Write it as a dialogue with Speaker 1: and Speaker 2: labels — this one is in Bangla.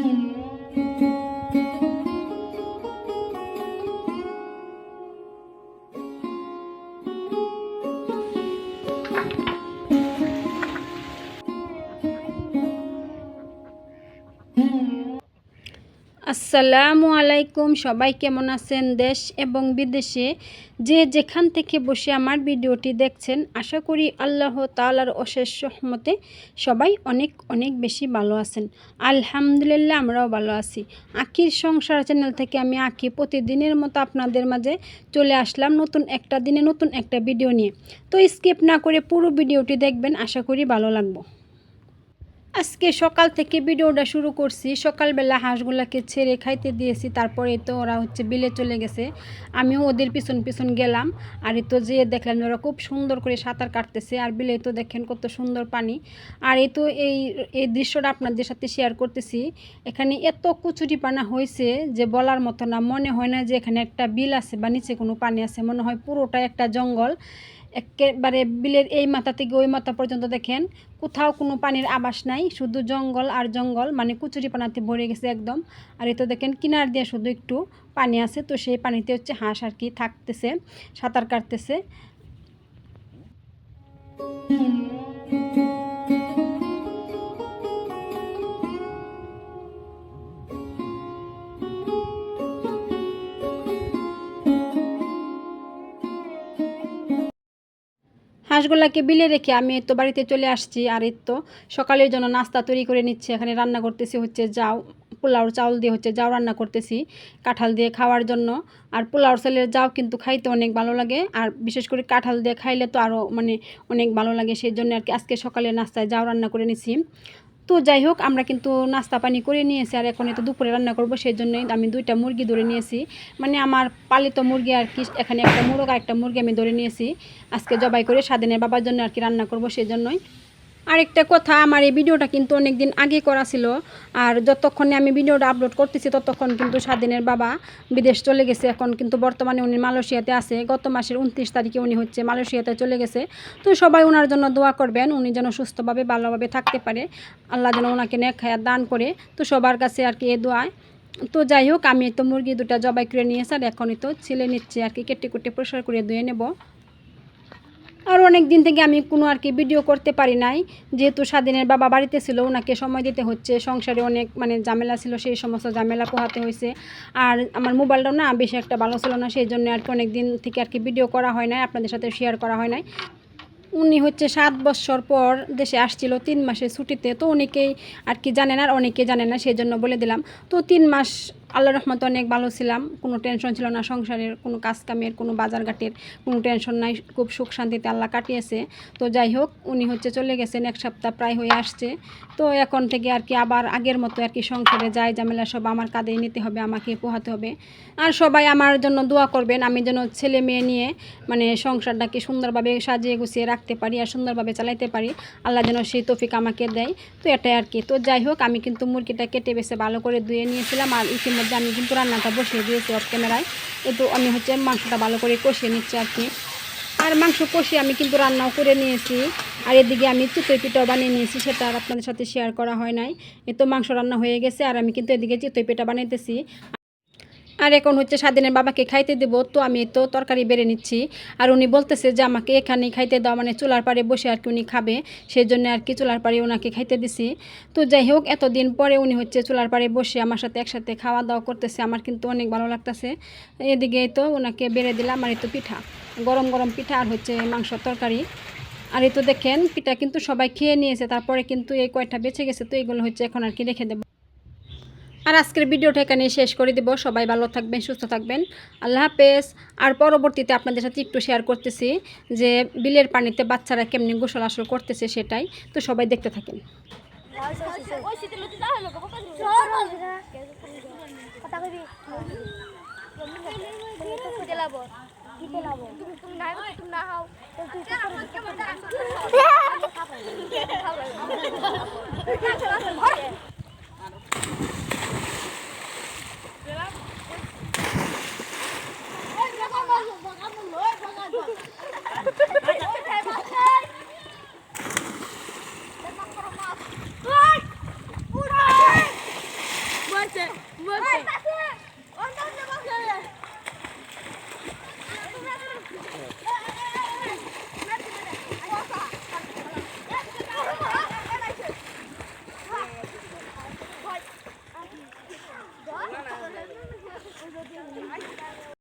Speaker 1: Mm-hmm. আসসালামু আলাইকুম, সবাই কেমন আছেন দেশ এবং বিদেশে? যে যেখান থেকে বসে আমার ভিডিওটি দেখছেন, আশা করি আল্লাহ তালার অশেষ সহমতে সবাই অনেক অনেক বেশি ভালো আছেন। আলহামদুলিল্লাহ, আমরাও ভালো আছি। আখির সংসার চ্যানেল থেকে আমি আঁকি প্রতিদিনের মতো আপনাদের মাঝে চলে আসলাম নতুন একটা দিনে নতুন একটা ভিডিও নিয়ে। তো স্কিপ না করে পুরো ভিডিওটি দেখবেন, আশা করি ভালো লাগবো। আজকে সকাল থেকে ভিডিওটা শুরু করছি। সকালবেলা হাঁসগুলাকে ছেড়ে খাইতে দিয়েছি, তারপরে তো ওরা হচ্ছে বিলে চলে গেছে। আমিও ওদের পিছন পিছন গেলাম, আর এই তো যে দেখলাম ওরা খুব সুন্দর করে সাঁতার কাটতেছে, আর বিলে তো দেখেন কত সুন্দর পানি। আর এই তো এই এই দৃশ্যটা আপনাদের সাথে শেয়ার করতেছি। এখানে এত কুচুরি পানা হয়েছে যে বলার মতো না, মনে হয় না যে এখানে একটা বিল আছে বা নিচে কোনো পানি আছে, মনে হয় পুরোটা একটা জঙ্গল। একেবারে বিলের এই মাথা থেকে ওই মাথা পর্যন্ত দেখেন, কোথাও কোনো পানির আবাস নাই, শুধু জঙ্গল আর জঙ্গল মানে কুচুরি পানাতে ভরে গেছে একদম। আর এ তো দেখেন কিনার দিয়ে শুধু একটু পানি আছে, তো সেই পানিতে হচ্ছে হাঁস আর কি থাকতেছে, সাঁতার কাটতেছে। হাঁসগুলাকে বিলে রেখে আমি তো বাড়িতে চলে আসছি, আর এর তো সকালের জন্য নাস্তা তৈরি করে নিচ্ছে। এখানে রান্না করতেছি হচ্ছে যাও, পোলাওর চাউল দিয়ে হচ্ছে যাও রান্না করতেছি কাঁঠাল দিয়ে খাওয়ার জন্য। আর পোলাওর চালের যাও কিন্তু খাইতে অনেক ভালো লাগে, আর বিশেষ করে কাঁঠাল দিয়ে খাইলে তো আরও মানে অনেক ভালো লাগে। সেই জন্য আর কি আজকে সকালে নাস্তায় যাও রান্না করে নিছি। তো যাই হোক, আমরা কিন্তু নাস্তা পানি করে নিয়েছি আর এখন তো দুপুরে রান্না করব সেই জন্যই আমি দুইটা মুরগি ধরে নিয়েছি। মানে আমার পালিত মুরগি আর কি, এখানে একটা মুরগ আর একটা মুরগি আমি ধরে নিয়েছি। আজকে জবাই করে স্বাধীনের বাবার জন্য আর কি রান্না করব সেই জন্যই আরেকটা কথা, আমার এই ভিডিওটা কিন্তু অনেক দিন আগে করা ছিল। আর যতক্ষণে আমি ভিডিওটা আপলোড করতেছি, ততক্ষণ কিন্তু স্বাধীনের বাবা বিদেশ চলে গেছে। এখন কিন্তু বর্তমানে উনি মালয়েশিয়াতে আছে। গত মাসের উনত্রিশ তারিখে উনি হচ্ছে মালয়েশিয়াতে চলে গেছে। তো সবাই ওনার জন্য দোয়া করবেন, উনি যেন সুস্থভাবে, ভালোভাবে থাকতে পারে। আল্লাহ যেন ওনাকে নেখায়া দান করে। তো সবার কাছে আর কি এ দোয়ায় তো যাই হোক, আমি তো মুরগি দুটা জবাই করে নিয়েছি, আর এখনই তো ছেলে নিচ্ছে আর কি, কেটে কুটে পরিষ্কার করে ধুয়ে নেব। আর অনেক দিন থেকে আমি কোনো আর কি ভিডিও করতে পারি নাই। যেহেতু স্বাধীনের বাবা বাড়িতে ছিল, ওনাকে সময় দিতে হচ্ছে। সংসারে অনেক মানে ঝামেলা ছিল, সেই সমস্ত ঝামেলা পোহাতে হয়েছে। আর আমার মোবাইলটাও না বেশি একটা ভালো ছিল না, সেই জন্য আর কি অনেক দিন থেকে আর কি ভিডিও করা হয় নাই, আপনাদের সাথে শেয়ার করা হয় নাই। উনি হচ্ছে সাত বছর পর দেশে আসছিল, তিন মাসের ছুটিতে। তো অনেকেই আর কি জানেন আর অনেকে জানে না, সেই জন্য বলে দিলাম। তো তিন মাস আল্লাহ রহমতে অনেক ভালো ছিলাম। কোনো টেনশন ছিল না, সংসারের, কোনো কাজ কামের কোনো বাজারঘাটের, কোনো টেনশন নাই। খুব সুখ শান্তিতে আল্লাহ কাটিয়েছে। তো যাই হোক, উনি হচ্ছে চলে গেছেন, এক সপ্তাহ প্রায় হয়ে আসছে। তো এখন থেকে আর কি আবার আগের মতো আর কি সংসারে যায় ঝামেলা সব আমার কাঁধেই নিতে হবে, আমাকে পোহাতে হবে। আর সবাই আমার জন্য দোয়া করবেন, আমি যেন ছেলে মেয়ে নিয়ে মানে সংসারটাকে সুন্দরভাবে সাজিয়ে গুছিয়ে রাখতে পারি আর সুন্দরভাবে চালাইতে পারি। আল্লাহ যেন সেই তফিক আমাকে দেয়। তো এটাই আর কি। তো যাই হোক, আমি কিন্তু মুরগিটা কেটে বেছে ভালো করে ধুয়ে নিয়েছিলাম আর ইতিমধ্যে আমি কিন্তু রান্নাটা বসিয়ে দিয়েছি অফ ক্যামেরায় কিন্তু আমি হচ্ছে মাংসটা ভালো করে কষিয়ে নিচ্ছি আর কি। আর মাংস কষিয়ে আমি কিন্তু রান্নাও করে নিয়েছি। আর এদিকে আমি চিতই পিঠাও বানিয়ে নিয়েছি, সেটা আর আপনাদের সাথে শেয়ার করা হয় নাই। এ তো মাংস রান্না হয়ে গেছে, আর আমি কিন্তু এদিকে চিতই পিঠা বানাইতেছি। আর এখন হচ্ছে স্বাধীনের বাবাকে খাইতে দেবো, তো আমি তো তরকারি বেড়ে নিচ্ছি। আর উনি বলতেছে যে আমাকে এখানে খাইতে দাও মানে চুলার পাড়ে বসে আর কি উনি খাবে সেই জন্য আর কি চুলার পাড়ে ওনাকে খাইতে দিছি। তো যাই হোক, এতদিন পরে উনি হচ্ছে চুলার পাড়ে বসে আমার সাথে একসাথে খাওয়া দাওয়া করতেছে, আমার কিন্তু অনেক ভালো লাগতেছে। এদিকে তো ওনাকে বেড়ে দিলাম, আর তো পিঠা, গরম গরম পিঠা আর হচ্ছে মাংস তরকারি। আর এই তো দেখেন, পিঠা কিন্তু সবাই খেয়ে নিয়েছে, তারপরে কিন্তু এই কয়টা বেঁচে গেছে, তো এগুলো হচ্ছে এখন আর কি রেখে দেবো। আর আজকের ভিডিওটা এখানে শেষ করে দেব। সবাই ভালো থাকবেন সুস্থ থাকবেন। আল্লাহ হাফেজ। আর পরবর্তীতে আপনাদের সাথে একটু শেয়ার করতেছি যে বিলের পানিতে বাচ্চারা কেমনি গোসল আসল করতেছে সেটাই। তো সবাই দেখতে থাকেন।
Speaker 2: কথা